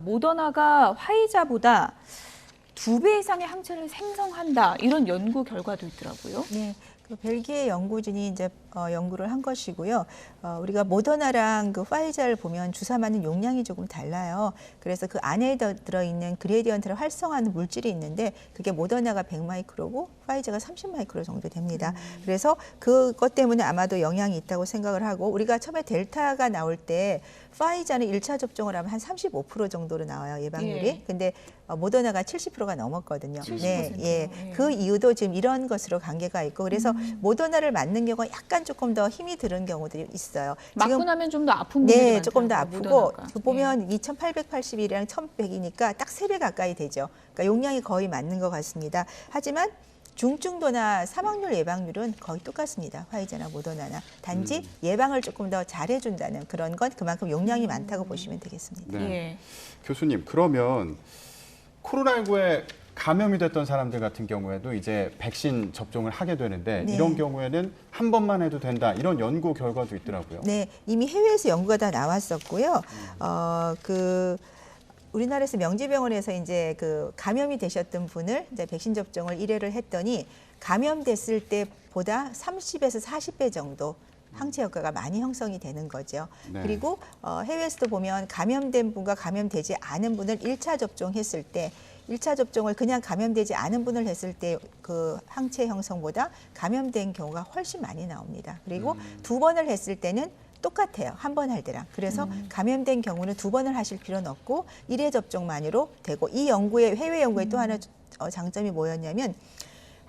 모더나가 화이자보다 두 배 이상의 항체를 생성한다 이런 연구 결과도 있더라고요. 네. 그 벨기에 연구진이 이제 어, 연구를 한 것이고요. 어, 우리가 모더나랑 그 파이자를 보면 주사 맞는 용량이 조금 달라요. 그래서 그 안에 더- 들어있는 그레디언트를 활성화하는 물질이 있는데 그게 모더나가 100마이크로고 파이자가 30마이크로 정도 됩니다. 그래서 그것 때문에 아마도 영향이 있다고 생각을 하고 우리가 처음에 델타가 나올 때 파이자는 일차 접종을 하면 한 35% 정도로 나와요, 예방률이. 예. 근데 어, 모더나가 70%가 넘었거든요. 70%. 네, 예. 예. 그 이유도 지금 이런 것으로 관계가 있고 그래서 음. 모더나를 맞는 경우가 약간 조금 더 힘이 드는 경우들이 있어요. 맞고 나면 좀 더 아픈 분들이 네, 조금 더 많더라고요, 아프고. 그 보면 2,881이랑 1,100이니까 딱 세 배 가까이 되죠. 그러니까 용량이 거의 맞는 것 같습니다. 하지만 중증도나 사망률 예방률은 거의 똑같습니다. 화이자나 모더나나 단지 음. 예방을 조금 더 잘해준다는 그런 건 그만큼 용량이 많다고 보시면 되겠습니다. 예. 네. 예. 교수님, 그러면 코로나19에 감염이 됐던 사람들 같은 경우에도 이제 백신 접종을 하게 되는데 네. 이런 경우에는 한 번만 해도 된다 이런 연구 결과도 있더라고요. 네, 이미 해외에서 연구가 다 나왔었고요. 어, 그 우리나라에서 명지병원에서 이제 그 감염이 되셨던 분을 이제 백신 접종을 1회를 했더니 감염됐을 때보다 30에서 40배 정도 항체 효과가 많이 형성이 되는 거죠. 네. 그리고 어, 해외에서도 보면 감염된 분과 감염되지 않은 분을 1차 접종했을 때 1차 접종을 그냥 감염되지 않은 분을 했을 때 그 항체 형성보다 감염된 경우가 훨씬 많이 나옵니다. 그리고 두 번을 했을 때는 똑같아요. 한 번 할 때랑. 그래서 감염된 경우는 두 번을 하실 필요는 없고 일회 접종만으로 되고 이 연구의 해외 연구의 또 하나 어, 장점이 뭐였냐면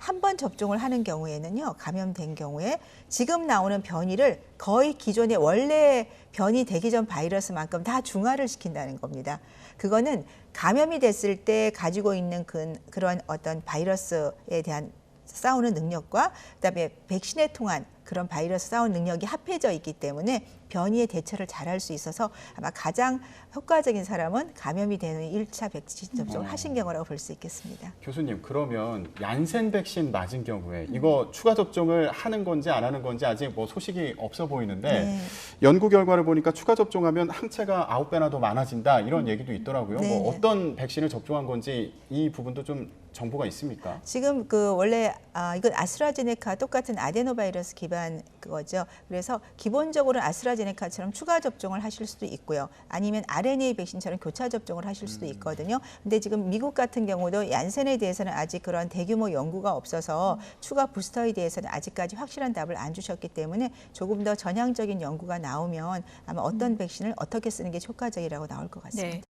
한 번 접종을 하는 경우에는요, 감염된 경우에 지금 나오는 변이를 거의 기존의 원래 변이 되기 전 바이러스만큼 다 중화를 시킨다는 겁니다. 그거는 감염이 됐을 때 가지고 있는 그, 그런 어떤 바이러스에 대한 싸우는 능력과 그다음에 백신에 통한 그런 바이러스 싸우는 능력이 합해져 있기 때문에 변이에 대처를 잘할 수 있어서 아마 가장 효과적인 사람은 감염이 되는 일차 백신 접종을 음. 하신 경우라고 볼 수 있겠습니다. 교수님, 그러면 얀센 백신 맞은 경우에 이거 추가 접종을 하는 건지 안 하는 건지 아직 뭐 소식이 없어 보이는데 네. 연구 결과를 보니까 추가 접종하면 항체가 아홉 배나 더 많아진다 이런 얘기도 있더라고요. 네. 뭐 어떤 백신을 접종한 건지 이 부분도 좀 정보가 있습니까? 지금 그 원래 아 이건 아스트라제네카 똑같은 아데노바이러스 기반 그거죠. 그래서 기본적으로 아스트라제네카처럼 추가 접종을 하실 수도 있고요. 아니면 RNA 백신처럼 교차 접종을 하실 수도 있거든요. 근데 지금 미국 같은 경우도 얀센에 대해서는 아직 그런 대규모 연구가 없어서 추가 부스터에 대해서는 아직까지 확실한 답을 안 주셨기 때문에 조금 더 전향적인 연구가 나오면 아마 어떤 백신을 어떻게 쓰는 게 효과적이라고 나올 것 같습니다. 네.